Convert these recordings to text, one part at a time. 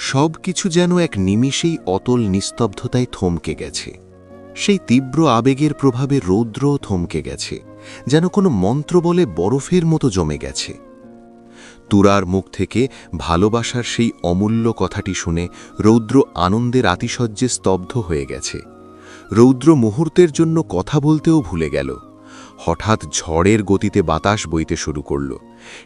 সব কিছু যেন এক নিমিষেই অতল নিস্তব্ধতায় থমকে গেছে। সেই তীব্র আবেগের প্রভাবে রৌদ্রও থমকে গেছে, যেন কোনো মন্ত্র বলে বরফের মতো জমে গেছে। তুরার মুখ থেকে ভালোবাসার সেই অমূল্য কথাটি শুনে রৌদ্র আনন্দের আতিশয্যে স্তব্ধ হয়ে গেছে। রৌদ্র মুহূর্তের জন্য কথা বলতেও ভুলে গেল। হঠাৎ ঝড়ের গতিতে বাতাস বইতে শুরু করল।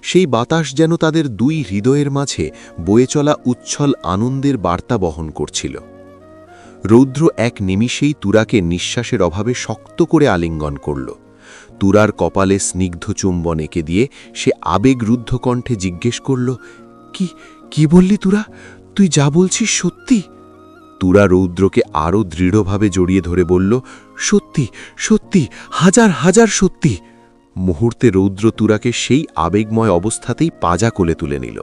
সেই বাতাস যেন তাদের দুই হৃদয়ের মাঝে বয়ে চলা উচ্ছল আনন্দের বার্তা বহন করছিল। রৌদ্র এক নিমিষেই তুরাকে নিঃশ্বাসের অভাবে শক্ত করে আলিঙ্গন করল। তুরার কপালে স্নিগ্ধ চুম্বন এঁকে দিয়ে সে আবেগরুদ্ধ কণ্ঠে জিজ্ঞেস করল, কি কি বললি তুরা? তুই যা বলছিস সত্যি? তুরা রৌদ্রকে আরও দৃঢ়ভাবে জড়িয়ে ধরে বলল, সত্যি সত্যি, হাজার হাজার সত্যি। মুহূর্তে রৌদ্র তুরাকে সেই আবেগময় অবস্থাতেই পাজা কোলে তুলে নিল।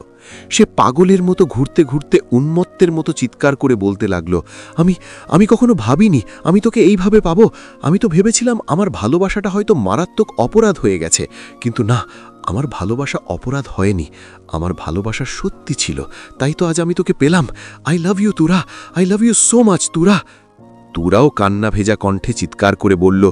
সে পাগলের মতো ঘুরতে ঘুরতে উন্মত্তের মতো চিৎকার করে বলতে লাগল, আমি আমি কখনো ভাবিনি, আমি তোকে এইভাবে পাবো। আমি তো ভেবেছিলাম আমার ভালোবাসাটা হয়তো মারাত্মক অপরাধ হয়ে গেছে। কিন্তু না, আমার ভালোবাসা অপরাধ হয়নি। আমার ভালোবাসা সত্যি ছিল। তাই তো আজ আমি তোকে পেলাম। I love you Tura, I love you so much Tura. তুরাও কান্না ভেজা কণ্ঠে চিৎকার করে বলল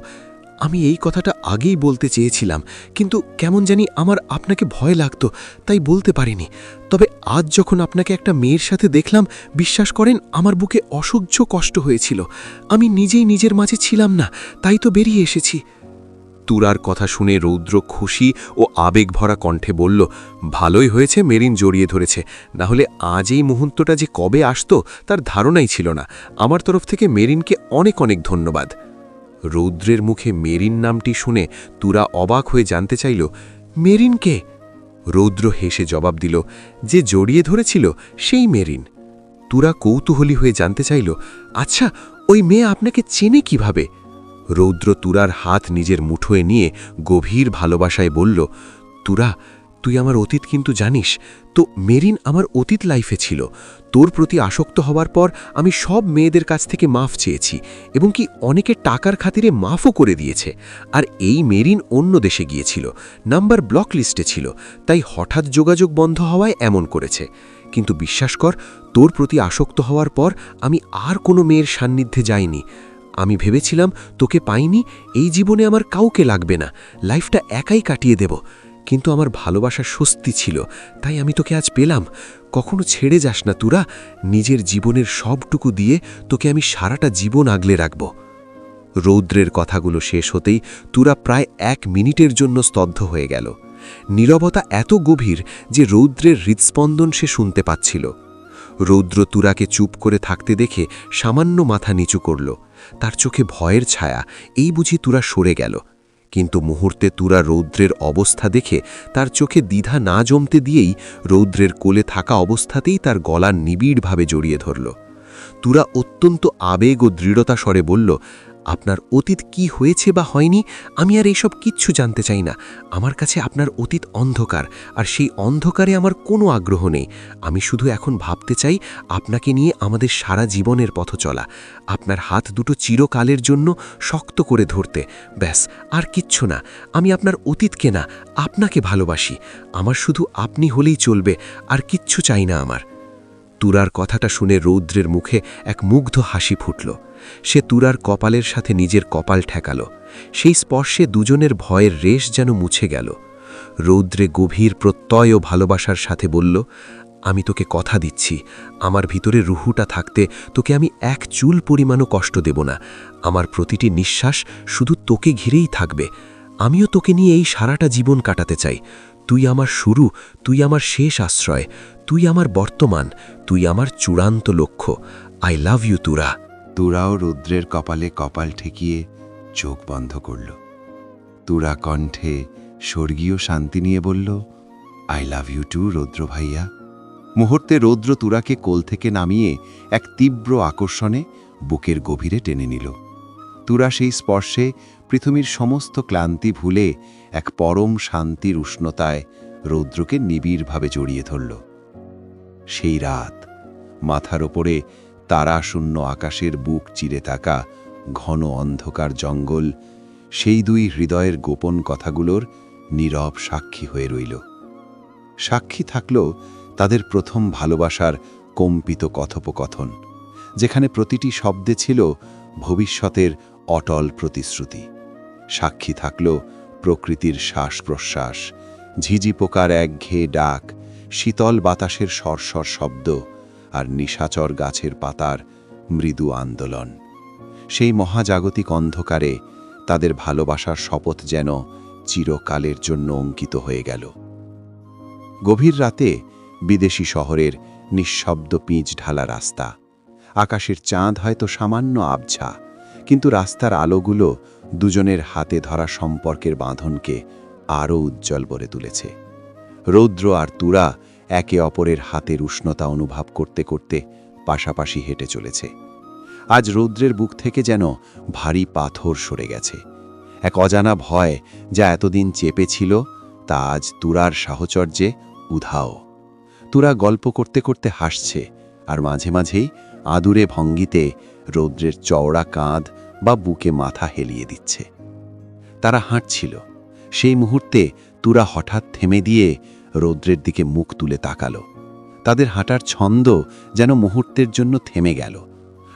আমি এই কথাটা আগেই বলতে চেয়েছিলাম, কিন্তু কেমন জানি আমার আপনাকে ভয় লাগতো, তাই বলতে পারিনি। তবে আজ যখন আপনাকে একটা মেয়ের সাথে দেখলাম, বিশ্বাস করেন আমার বুকে অসহ্য কষ্ট হয়েছিল। আমি নিজেই নিজের মাঝে ছিলাম না, তাই তো বেরিয়ে এসেছি। তুরার কথা শুনে রৌদ্র খুশি ও আবেগ ভরা কণ্ঠে বলল, ভালোই হয়েছে মেরিন জড়িয়ে ধরেছে, না হলে আজ এই মুহূর্তটা যে কবে আসতো তার ধারণাই ছিল না। আমার তরফ থেকে মেরিনকে অনেক অনেক ধন্যবাদ। রৌদ্রের মুখে মেরিন নামটি শুনে তুরা অবাক হয়ে জানতে চাইল মেরিনকে রৌদ্র হেসে জবাব দিল, যে জড়িয়ে ধরেছিল সেই মেরিন। তুরা কৌতূহলী হয়ে জানতে চাইল আচ্ছা ওই মেয়ে আপনাকে চেনে কীভাবে? রৌদ্র তুরার হাত নিজের মুঠোয় নিয়ে গভীর ভালোবাসায় বলল, তুরা তুই আমার অতীত কিন্তু জানিস। তো মেরিন আমার অতীত লাইফে ছিল। তোর প্রতি আসক্ত হওয়ার পর আমি সব মেয়েদের কাছ থেকে মাফ চেয়েছি এবং কি অনেকে টাকার খাতিরে মাফও করে দিয়েছে। আর এই মেরিন অন্য দেশে গিয়েছিল। নাম্বার ব্লক লিস্টে ছিল। তাই হঠাৎ যোগাযোগ বন্ধ হওয়ায় এমন করেছে। কিন্তু বিশ্বাস কর, তোর প্রতি আসক্ত হওয়ার পর আমি আর কোনো মেয়ের সান্নিধ্যে যাইনি। আমি ভেবেছিলাম তোকে পাইনি, এই জীবনে আমার কাউকে লাগবে না। লাইফটা একাই কাটিয়ে দেব। কিন্তু আমার ভালোবাসা স্বস্তি ছিল, তাই আমি তোকে আজ পেলাম। কখনো ছেড়ে যাস না তুরা, নিজের জীবনের সবটুকু দিয়ে তোকে আমি সারাটা জীবন আগলে রাখব। রৌদ্রের কথাগুলো শেষ হতেই তুরা প্রায় এক মিনিটের জন্য স্তব্ধ হয়ে গেল। নীরবতা এত গভীর যে রৌদ্রের হৃৎস্পন্দন সে শুনতে পাচ্ছিল। রৌদ্র তুরাকে চুপ করে থাকতে দেখে সামান্য মাথা নিচু করল। তার চোখে ভয়ের ছায়া, এই বুঝি তুরা সরে গেল। কিন্তু মুহূর্তে তুরা রৌদ্রের অবস্থা দেখে তার চোখে দ্বিধা না জমতে দিয়েই রৌদ্রের কোলে থাকা অবস্থাতেই তার গলা নিবিড়ভাবে জড়িয়ে ধরল। তুরা অত্যন্ত আবেগ ও দৃঢ়তা স্বরে বলল আপনার অতীত কি হয়েছে বা হয়নি, আমি আর এইসব কিচ্ছু জানতে চাই না। আমার কাছে আপনার অতীত অন্ধকার, আর সেই অন্ধকারে আমার কোনো আগ্রহ নেই। আমি শুধু এখন ভাবতে চাই, আপনাকে নিয়ে আমাদের সারা জীবনের পথ চলা। আপনার হাত দুটো চিরকালের জন্য শক্ত করে ধরতে। ব্যাস, আর কিচ্ছু না। আমি আপনার অতীতকে না, আপনাকে ভালোবাসি। আমার শুধু আপনি হলেই চলবে, আর কিচ্ছু চাই না আমার। তুরার কথাটা শুনে রৌদ্রের মুখে এক মুগ্ধ হাসি ফুটল। সে তুরার কপালের সাথে নিজের কপাল ঠেকাল। সেই স্পর্শে দুজনের ভয়ের রেশ যেন মুছে গেল। রৌদ্রে গভীর প্রত্যয় ও ভালোবাসার সাথে বলল, আমি তোকে কথা দিচ্ছি। আমার ভিতরে রুহুটা থাকতে তোকে আমি এক চুল পরিমাণও কষ্ট দেব না। আমার প্রতিটি নিঃশ্বাস শুধু তোকে ঘিরেই থাকবে। আমিও তোকে নিয়ে এই সারাটা জীবন কাটাতে চাই। তুই আমার শুরু, তুই আমার শেষ আশ্রয়, তুই আমার বর্তমান, তুই আমার চূড়ান্ত লক্ষ্য। আই লাভ ইউ তুরা। তুরাও রুদ্রের কপালে কপাল ঠেকিয়ে চোখ বন্ধ করল। তুরা কণ্ঠে স্বর্গীয় শান্তি নিয়ে বলল আই লাভ ইউ টু রৌদ্র ভাইয়া। মুহূর্তে রৌদ্র তুরাকে কোল থেকে নামিয়ে এক তীব্র আকর্ষণে বুকের গভীরে টেনে নিল। তুরা সেই স্পর্শে পৃথিবীর সমস্ত ক্লান্তি ভুলে এক পরম শান্তির উষ্ণতায় রৌদ্রকে নিবিড়ভাবে জড়িয়ে ধরল। সেই রাত, মাথার ওপরে তারাশূন্য আকাশের বুক চিরে থাকা ঘন অন্ধকার জঙ্গল, সেই দুই হৃদয়ের গোপন কথাগুলোর নীরব সাক্ষী হয়ে রইল। সাক্ষী থাকল তাদের প্রথম ভালোবাসার কম্পিত কথোপকথন, যেখানে প্রতিটি শব্দে ছিল ভবিষ্যতের অটল প্রতিশ্রুতি। সাক্ষী থাকল প্রকৃতির শ্বাস প্রশ্বাস ঝিঝি পোকার এক একঘেয়ে ডাক, শীতল বাতাসের সরসর শব্দ আর নিশাচর গাছের পাতার মৃদু আন্দোলন। সেই মহাজাগতিক অন্ধকারে তাদের ভালোবাসার শপথ যেন চিরকালের জন্য অঙ্কিত হয়ে গেল। গভীর রাতে বিদেশি শহরের নিঃশব্দ পিচ ঢালা রাস্তা। আকাশের চাঁদ হয়তো সামান্য আবছা, কিন্তু রাস্তার আলোগুলো দুজনের হাতে ধরা সম্পর্কের বাঁধনকে আরও উজ্জ্বল করে তুলেছে। রৌদ্র আর তুরা একে অপরের হাতের উষ্ণতা অনুভব করতে করতে পাশাপাশি হেঁটে চলেছে। আজ রৌদ্রের বুক থেকে যেন ভারী পাথর সরে গেছে। এক অজানা ভয় যা এতদিন চেপেছিল তা আজ তুরার সাহচর্যে উধাও। তুরা গল্প করতে করতে হাসছে, আর মাঝে মাঝেই আদুরে ভঙ্গিতে রৌদ্রের চওড়া কাঁধ বা বুকে মাথা হেলিয়ে দিচ্ছে। তারা হাঁটছিল। সেই মুহূর্তে তুরা হঠাৎ থেমে দিয়ে রৌদ্রের দিকে মুখ তুলে তাকালো। তাদের হাঁটার ছন্দ যেন মুহূর্তের জন্য থেমে গেল।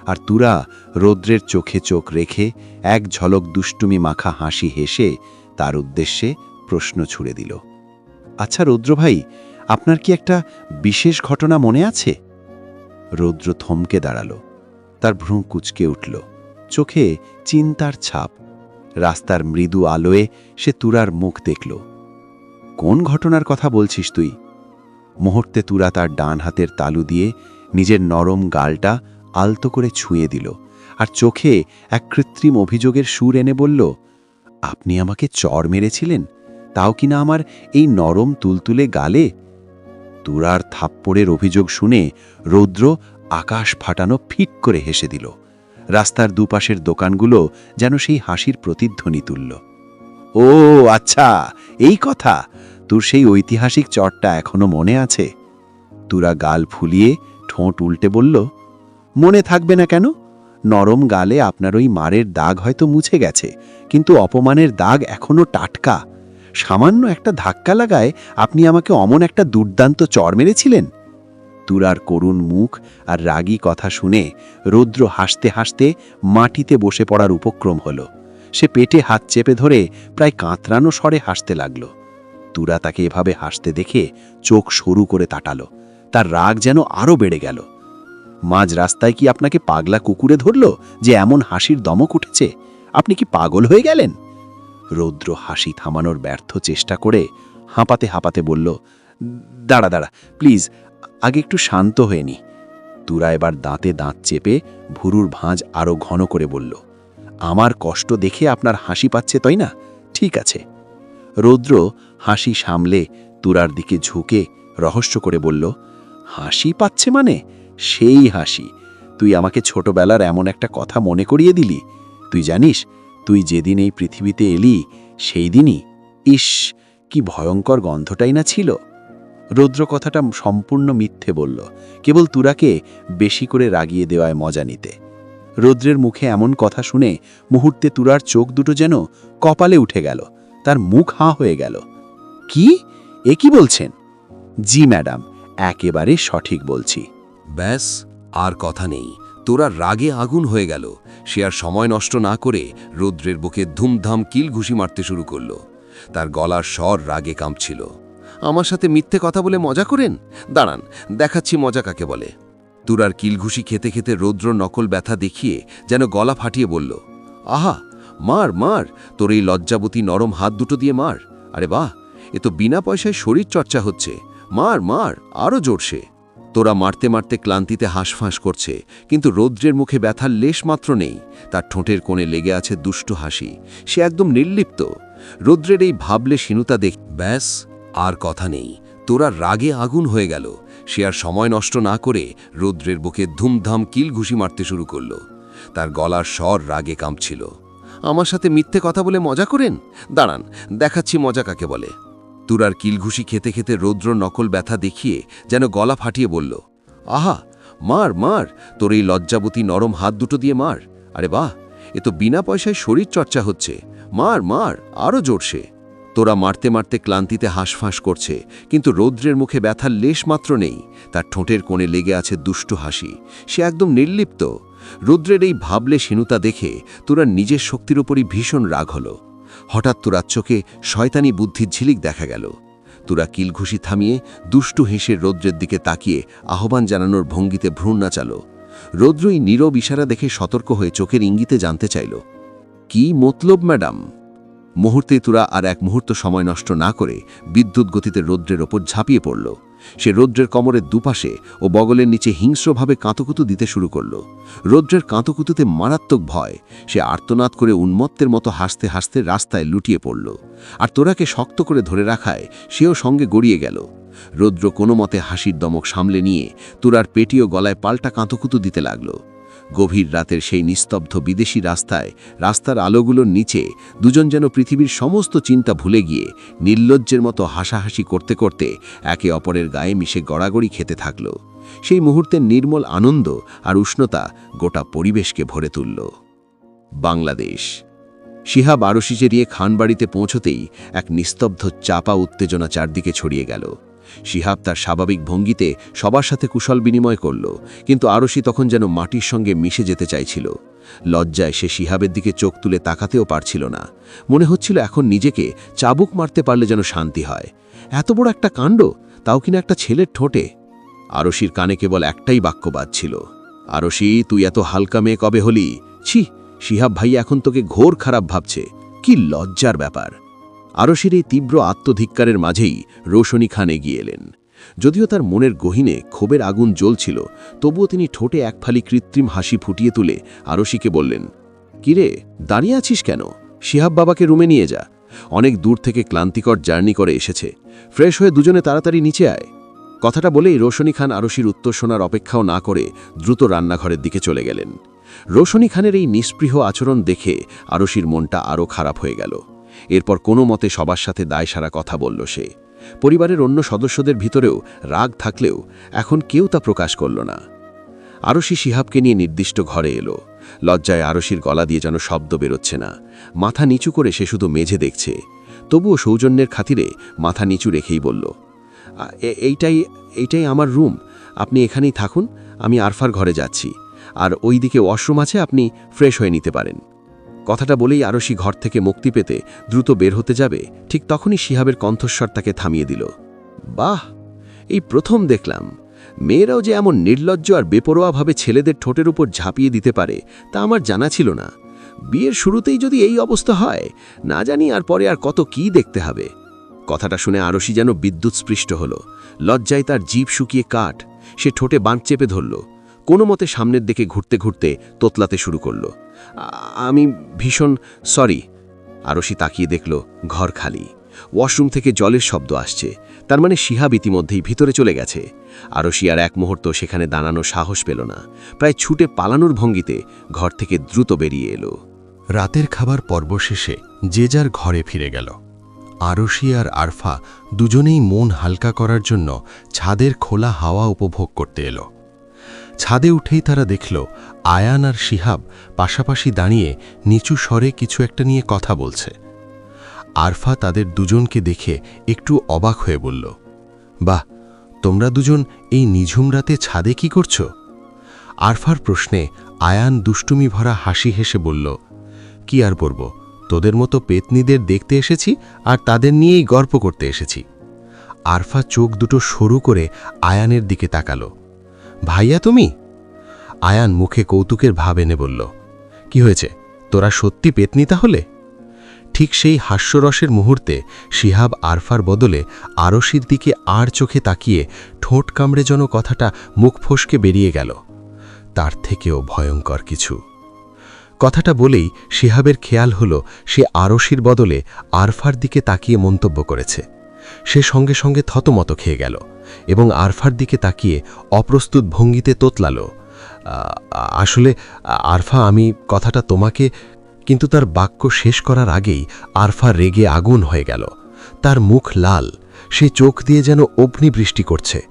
আর তুরা রৌদ্রের চোখে চোখ রেখে এক ঝলক দুষ্টুমি মাখা হাসি হেসে তার উদ্দেশ্যে প্রশ্ন ছুড়ে দিল। আচ্ছা রৌদ্র ভাই, আপনার কি একটা বিশেষ ঘটনা মনে আছে? রৌদ্র থমকে দাঁড়াল। তার ভ্রু কুচকে উঠল। চোখে চিন্তার ছাপ। রাস্তার মৃদু আলোয় সে তুরার মুখ দেখল। কোন ঘটনার কথা বলছিস তুই? মুহূর্তে তুরা তার ডান হাতের তালু দিয়ে নিজের নরম গালটা আলতো করে ছুঁয়ে দিল আর চোখে এক কৃত্রিম অভিযোগের সুর এনে বলল, আপনি আমাকে চর মেরেছিলেন? তাও কিনা আমার এই নরম তুলতুলে গালে? তুরার থাপ্পড়ের অভিযোগ শুনে রৌদ্র আকাশ ফাটানো ফিট করে হেসে দিল। রাস্তার দুপাশের দোকানগুলো যেন সেই হাসির প্রতিধ্বনি তুলল ও আচ্ছা এই কথা। তোর সেই ঐতিহাসিক চরটা এখনও মনে আছে? তুরা গাল ফুলিয়ে ঠোঁট উল্টে বলল, মনে থাকবে না কেন? নরম গালে আপনার ওই মারের দাগ হয়তো মুছে গেছে, কিন্তু অপমানের দাগ এখনও টাটকা। সামান্য একটা ধাক্কা লাগায় আপনি আমাকে অমন একটা দুর্দান্ত চর মেরেছিলেন? তুরার করুণ মুখ আর রাগী কথা শুনে রৌদ্র হাসতে হাসতে মাটিতে বসে পড়ার উপক্রম হল। সে পেটে হাত চেপে ধরে প্রায় কাঁতরানো স্বরে হাসতে লাগল। তুরা তাকে এভাবে হাসতে দেখে চোখ সরু করে তাটালো। তার রাগ যেন আরও বেড়ে গেল। মাঝ রাস্তায় কি আপনাকে পাগলা কুকুরে ধরল যে এমন হাসির দমক উঠেছে? আপনি কি পাগল হয়ে গেলেন? রৌদ্র হাসি থামানোর ব্যর্থ চেষ্টা করে হাঁপাতে হাঁপাতে বলল দাঁড়া দাঁড়া প্লিজ আগে একটু শান্ত হয়ে নি। তুরা এবার দাঁতে দাঁত চেপে ভুরুর ভাঁজ আরও ঘন করে বলল, আমার কষ্ট দেখে আপনার হাসি পাচ্ছে তাই না? ঠিক আছে। রৌদ্র হাসি সামলে তুরার দিকে ঝুঁকে রহস্য করে বলল, হাসি পাচ্ছে মানে? সেই হাসি। তুই আমাকে ছোটবেলার এমন একটা কথা মনে করিয়ে দিলি। তুই জানিস, তুই যেদিন এই পৃথিবীতে এলি, সেই দিনই, ইস, কি ভয়ঙ্কর গন্ধটাই না ছিল? রৌদ্র কথাটা সম্পূর্ণ মিথ্যে বলল, কেবল তুরাকে বেশি করে রাগিয়ে দেওয়ায় মজা নিতে। রৌদ্রের মুখে এমন কথা শুনে মুহূর্তে তুরার চোখ দুটো যেন কপালে উঠে গেল, তার মুখ হাঁ হয়ে গেল। কি? এ কি বলছেন? জি, ম্যাডাম, একেবারে সঠিক বলছি। ব্যাস, আর কথা নেই। তোরা রাগে আগুন হয়ে গেল। সে আর সময় নষ্ট না করে রৌদ্রের বুকে ধুমধাম কিল ঘুষি মারতে শুরু করল। তার গলার স্বর রাগে কাঁপছিল। আমার সাথে মিথ্যে কথা বলে মজা করেন? দাঁড়ান, দেখাচ্ছি মজা কাকে বলে। তুরার কিলঘুষি খেতে খেতে রৌদ্র নকল ব্যথা দেখিয়ে যেন গলা ফাটিয়ে বলল, আহা, মার মার, তোর এই লজ্জাবতী নরম হাত দুটো দিয়ে মার। আরে বাহ, এ তো বিনা পয়সায় শরীর চর্চা হচ্ছে। মার মার আরও জোরসে। তোরা মারতে মারতে ক্লান্তিতে হাঁসফাঁস করছে, কিন্তু রৌদ্রের মুখে ব্যথার লেশ মাত্র নেই। তার ঠোঁটের কোণে লেগে আছে দুষ্ট হাসি। সে একদম নির্লিপ্ত। রৌদ্রের এই ভাবলে শিনুতা দেখ ব্যাস আর কথা নেই। তোরা রাগে আগুন হয়ে গেল। সে আর সময় নষ্ট না করে রৌদ্রের বুকে ধুমধাম কিল ঘুষি মারতে শুরু করল। তার গলার স্বর রাগে কাঁপছিল। আমার সাথে মিথ্যে কথা বলে মজা করেন? দাঁড়ান, দেখাচ্ছি মজা কাকে বলে। তুরার কিলঘুষি খেতে খেতে রৌদ্র নকল ব্যথা দেখিয়ে যেন গলা ফাটিয়ে বলল, আহা, মার মার, তোর এই লজ্জাবতী নরম হাত দুটো দিয়ে মার। আরে বাহ, এ তো বিনা পয়সায় শরীর চর্চা হচ্ছে। মার মার আরও জোরসে। তোরা মারতে মারতে ক্লান্তিতে হাঁসফাঁস করছে, কিন্তু রৌদ্রের মুখে ব্যথার লেশ মাত্র নেই, তার ঠোঁটের কোণে লেগে আছে দুষ্টু হাসি। সে একদম নির্লিপ্ত। রৌদ্রের এই ভাবলে শীনুতা দেখে তোরা নিজের শক্তির উপরই ভীষণ রাগ হলো। হঠাৎ তোরার চোখে শয়তানি বুদ্ধির ঝিলিক দেখা গেল। তোরা কিলঘুষি থামিয়ে দুষ্টু হেসে রৌদ্রের দিকে তাকিয়ে আহ্বান জানানোর ভঙ্গিতে ভ্রূণ নাচালো। রৌদ্রই নীরব ইশারা দেখে সতর্ক হয়ে চোখের ইঙ্গিতে জানতে চাইল, কি মতলব, ম্যাডাম? মুহূর্তে তোরা আর এক মুহূর্ত সময় নষ্ট না করে বিদ্যুৎ গতিতে রৌদ্রের ওপর ঝাঁপিয়ে পড়ল। সে রৌদ্রের কমরের দুপাশে ও বগলের নিচে হিংস্রভাবে কাঁতকুতু দিতে শুরু করল। রৌদ্রের কাঁতকুতুতে মারাত্মক ভয়, সে আর্তনাদ করে উন্মত্তের মতো হাসতে হাসতে রাস্তায় লুটিয়ে পড়ল। আর তোরাকে শক্ত করে ধরে রাখায় সেও সঙ্গে গড়িয়ে গেল। রৌদ্র কোনো মতে হাসির দমক সামলে নিয়ে তোরার পেটিও গলায় পাল্টা কাঁতকুতু দিতে লাগল। গভীর রাতের সেই নিস্তব্ধ বিদেশি রাস্তায়, রাস্তার আলোগুলোর নিচে দুজন যেন পৃথিবীর সমস্ত চিন্তা ভুলে গিয়ে নির্লজ্জের মতো হাসাহাসি করতে করতে একে অপরের গায়ে মিশে গড়াগড়ি খেতে থাকল। সেই মুহূর্তের নির্মল আনন্দ আর উষ্ণতা গোটা পরিবেশকে ভরে তুলল। বাংলাদেশ। শিহাব আরশি চেরিয়ে খানবাড়িতে পৌঁছতেই এক নিস্তব্ধ চাপা উত্তেজনা চারদিকে ছড়িয়ে গেল। শিহাব তার স্বাভাবিক ভঙ্গিতে সবার সাথে কুশল বিনিময় করল, কিন্তু আরশি তখন যেন মাটির সঙ্গে মিশে যেতে চাইছিল। লজ্জায় সে শিহাবের দিকে চোখ তুলে তাকাতেও পারছিল না। মনে হচ্ছিল এখন নিজেকে চাবুক মারতে পারলে যেন শান্তি হয়। এত বড় একটা কাণ্ড? তাও কিনা একটা ছেলের ঠোঁটে? আরশির কানে কেবল একটাই বাক্য বাজছিল আরশি, তুই এত হালকা মেয়ে কবে হলি? ছি, শিহাব ভাই এখন তোকে ঘোর খারাপ ভাবছে। কি লজ্জার ব্যাপার। আরশির এই তীব্র আত্মধিক্কারের মাঝেই রোশনী খান এগিয়ে এলেন। যদিও তার মনের গহিনে ক্ষোভের আগুন জ্বলছিল, তবুও তিনি ঠোঁটে এক ফালি কৃত্রিম হাসি ফুটিয়ে তুলে আরশিকে বললেন, কিরে, দাঁড়িয়ে আছিস কেন? শিহাব বাবাকে রুমে নিয়ে যা। অনেক দূর থেকে ক্লান্তিকর জার্নি করে এসেছে। ফ্রেশ হয়ে দুজনে তাড়াতাড়ি নিচে আয়। কথাটা বলেই রোশনী খান আরশির উত্তর শোনার অপেক্ষাও না করে দ্রুত রান্নাঘরের দিকে চলে গেলেন। রোশনী খানের এই নিষ্পৃহ আচরণ দেখে আরশির মনটা আরও খারাপ হয়ে গেল। এরপর কোনো মতে সবার সাথে দায় সারা কথা বলল সে। পরিবারের অন্য সদস্যদের ভিতরেও রাগ থাকলেও এখন কেউ তা প্রকাশ করল না। আরশি শিহাবকে নিয়ে নির্দিষ্ট ঘরে এলো। লজ্জায় আরশির গলা দিয়ে যেন শব্দ বেরোচ্ছে না। মাথা নিচু করে সে শুধু মেঝে দেখছে। তবুও সৌজন্যের খাতিরে মাথা নিচু রেখেই বলল এইটাই এইটাই আমার রুম। আপনি এখানেই থাকুন, আমি আরফার ঘরে যাচ্ছি। আর ওই দিকে ওয়াশরুম আছে, আপনি ফ্রেশ হয়ে নিতে পারেন। কথাটা বলেই আরশি ঘর থেকে মুক্তি পেতে দ্রুত বের হতে যাবে, ঠিক তখনই শিহাবের কণ্ঠস্বর তাকে থামিয়ে দিল। বাহ! এই প্রথম দেখলাম। মেয়েরাও যে এমন নির্লজ্জ আর বেপরোয়াভাবে ছেলেদের ঠোঁটের উপর ঝাঁপিয়ে দিতে পারে, তা আমার জানা ছিল না। বিয়ের শুরুতেই যদি এই অবস্থা হয়, না জানি আর পরে আর কত কি দেখতে হবে। কথাটা শুনে আরশি যেন বিদ্যুৎ স্পৃষ্ট হল। লজ্জায় তার জীব শুকিয়ে কাঠ, সে ঠোঁটে বাঁধ চেপে ধরল। কোনো মতে সামনের দিকে ঘুরতে ঘুরতে তোতলাতে শুরু করল। আমি ভীষণ সরি। আরশি তাকিয়ে দেখল ঘর খালি। ওয়াশরুম থেকে জলের শব্দ আসছে। তার মানে শিহাব ইতিমধ্যেই ভিতরে চলে গেছে। আরশি আর এক মুহূর্ত সেখানে দাঁড়ানো সাহস পেল না। প্রায় ছুটে পালানোর ভঙ্গিতে ঘর থেকে দ্রুত বেরিয়ে এলো। রাতের খাবার পর্ব শেষে যে যার ঘরে ফিরে গেল। আরশি আর আরফা দুজনেই মন হালকা করার জন্য ছাদের খোলা হাওয়া উপভোগ করতে এলো। ছাদে উঠেই তারা দেখল, আয়ান আর শিহাব পাশাপাশি দাঁড়িয়ে নিচু স্বরে কিছু একটা নিয়ে কথা বলছে। আরফা তাদের দুজনকে দেখে একটু অবাক হয়ে বলল, বাহ, তোমরা দুজন এই নিঝুম রাতে ছাদে কি করছ? আরফার প্রশ্নে আয়ান দুষ্টুমি ভরা হাসি হেসে বলল, কি আর করব তোদের মতো পেতনিদের দেখতে এসেছি আর তাদের নিয়েই গল্প করতে এসেছি। আরফা চোখ দুটো সরু করে আয়ানের দিকে তাকালো। ভাইয়া তুমি? আয়ান মুখে কৌতুকের ভাব এনে বলল, কি হয়েছে? তোরা সত্যি পেতনি তাহলে? ঠিক সেই হাস্যরসের মুহূর্তে শিহাব আরফার বদলে আরশির দিকে আর চোখে তাকিয়ে ঠোঁট কামড়ে যেন কথাটা মুখ ফসকে বেরিয়ে গেল। তার থেকেও ভয়ঙ্কর কিছু। কথাটা বলেই শিহাবের খেয়াল হল সে আরশির বদলে আরফার দিকে তাকিয়ে মন্তব্য করেছে। সে সঙ্গে সঙ্গে থতমত খেয়ে গেল। এবং আরফার দিকে তাকিয়ে অপ্রস্তুত ভঙ্গিতে তোতলালো। "আ, আসলে আরফা আমি কথাটা তোমাকে কিন্তু তার বাক্য শেষ করার আগেই আরফা রেগে আগুন হয়ে গেল। তার মুখ লাল সে চোখ দিয়ে যেন অগ্নিবৃষ্টি করছে।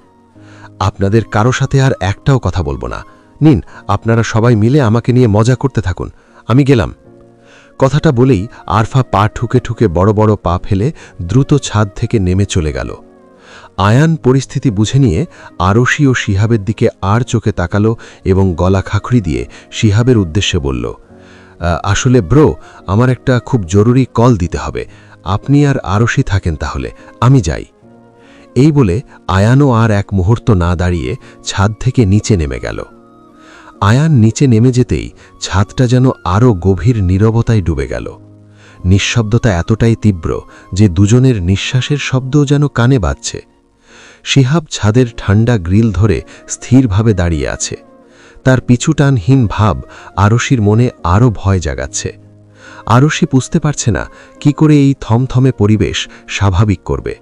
আপনাদের কারও সাথে আর একটাও কথা বলব না। নিন আপনারা সবাই মিলে আমাকে নিয়ে মজা করতে থাকুন। আমি গেলাম। কথাটা বলেই আরফা পা ঠুকে ঠুকে বড় বড় পা ফেলে দ্রুত ছাদ থেকে নেমে চলে গেল। আয়ান পরিস্থিতি বুঝে নিয়ে আরশি ও শিহাবের দিকে আর চোখে তাকালো এবং গলা খাখড়ি দিয়ে শিহাবের উদ্দেশ্যে বলল আসলে ব্রো, আমার একটা খুব জরুরি কল দিতে হবে। আপনি আর আরশি থাকেন তাহলে, আমি যাই। এই বলে আয়ানও আর এক মুহূর্ত না দাঁড়িয়ে ছাদ থেকে নিচে নেমে গেল। আয়ান নিচে নেমে যেতেই ছাদটা যেন আরও গভীর নীরবতায় ডুবে গেল। নিঃশব্দতা এতটাই তীব্র যে দুজনের নিঃশ্বাসের শব্দও যেন কানে বাজছে। শিহাব ছাদের ঠান্ডা গ্রিল ধরে স্থিরভাবে দাঁড়িয়ে আছে। তার পিছুটানহীন ভাব আরশির মনে আরও ভয় জাগাচ্ছে। আরশি বুঝতে পারছে না কি করে এই থমথমে পরিবেশ স্বাভাবিক করবে।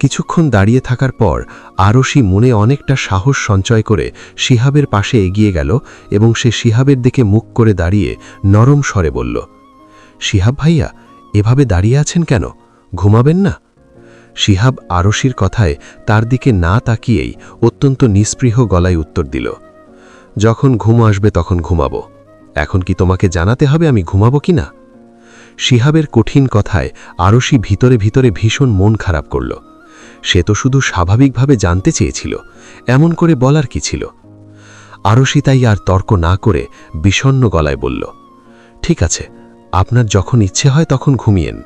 কিছুক্ষণ দাঁড়িয়ে থাকার পর আরশি মনে অনেকটা সাহস সঞ্চয় করে শিহাবের পাশে এগিয়ে গেল এবং সে শিহাবের দিকে মুখ করে দাঁড়িয়ে নরম স্বরে বলল, শিহাব ভাইয়া, এভাবে দাঁড়িয়ে আছেন কেন? ঘুমাবেন না? শিহাব আরশির কথায় তার দিকে না তাকিয়েই অত্যন্ত নিস্পৃহ গলায় উত্তর দিল, যখন ঘুম আসবে তখন ঘুমাবো। এখন কি তোমাকে জানাতে হবে আমি ঘুমাবো কি না? শিহাবের কঠিন কথায় আরশি ভিতরে ভিতরে ভীষণ মন খারাপ করল। সে তো শুধু স্বাভাবিকভাবে জানতে চেয়েছিল, এমন করে বলার কি ছিল? আরশি তাই আর তর্ক না করে বিষণ্ন গলায় বলল, ঠিক আছে, আপনার যখন ইচ্ছে হয় তখন ঘুমিয়েন।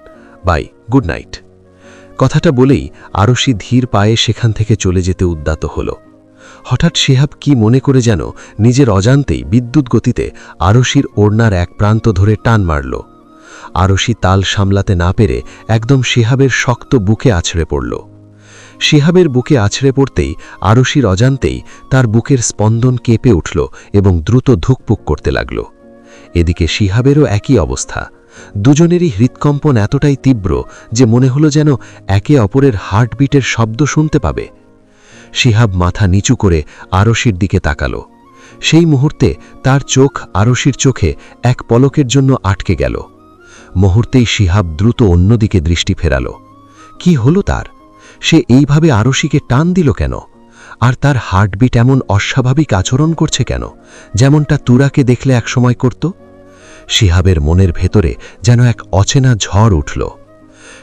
By, good night. কথাটা বলেই আরশি ধীর পায়ে সেখান থেকে চলে যেতে উদ্যাত হল। হঠাৎ শেহাব কি মনে করে যেন নিজের অজান্তেই বিদ্যুৎ গতিতে আরশির ওড়নার এক প্রান্ত ধরে টান মারল। আরশি তাল সামলাতে না পেরে একদম শেহাবের শক্ত বুকে আছড়ে পড়ল। শেহাবের বুকে আছড়ে পড়তেই আরশির অজান্তেই তার বুকের স্পন্দন কেঁপে উঠল এবং দ্রুত ধুকপুক করতে লাগল। এদিকে শিহাবেরও একই অবস্থা। দুজনেরই হৃৎকম্পন এতটাই তীব্র যে মনে হলো যেন একে অপরের হার্টবিটের শব্দ শুনতে পাবে। শিহাব মাথা নিচু করে আরশির দিকে তাকালো। সেই মুহূর্তে তার চোখ আরশির চোখে এক পলকের জন্য আটকে গেল। মুহূর্তেই শিহাব দ্রুত অন্যদিকে দৃষ্টি ফেরাল। কি হলো তার? সে এইভাবে আরশিকে টান দিল কেন? আর তার হার্টবিট এমন অস্বাভাবিক আচরণ করছে কেন? যেমনটা তুরাকে দেখলে একসময় করত? শিহাবের মনের ভেতরে যেন এক অচেনা ঝড় উঠল।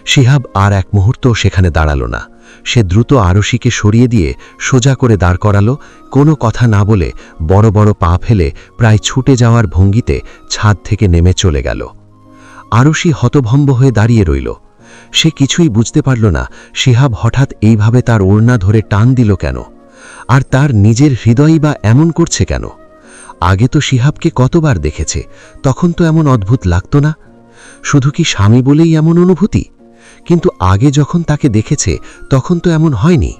শিহাব আর এক মুহূর্ত সেখানে দাঁড়াল না। সে দ্রুত আরশিকে সরিয়ে দিয়ে সোজা করে দাঁড় করালো। কোনো কথা না বলে বড় বড় পা ফেলে প্রায় ছুটে যাওয়ার ভঙ্গিতে ছাদ থেকে নেমে চলে গেল। আরশি হতভম্ব হয়ে দাঁড়িয়ে রইল। সে কিছুই বুঝতে পারল না শিহাব হঠাৎ এইভাবে তার ওড়না ধরে টান দিল কেন? আর তার নিজের হৃদয়ই বা এমন করছে কেন? আগে তো শিহাবকে কতবার দেখেছে, তখন তো এমন অদ্ভুত লাগত না। শুধু কি স্বামী বলেই এমন অনুভূতি? কিন্তু আগে যখন তাকে দেখেছে, তখন তো এমন হয়নি।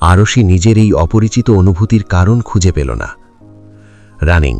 আরশি নিজের এই অপরিচিত অনুভূতির কারণ খুঁজে পেল না। রানিং।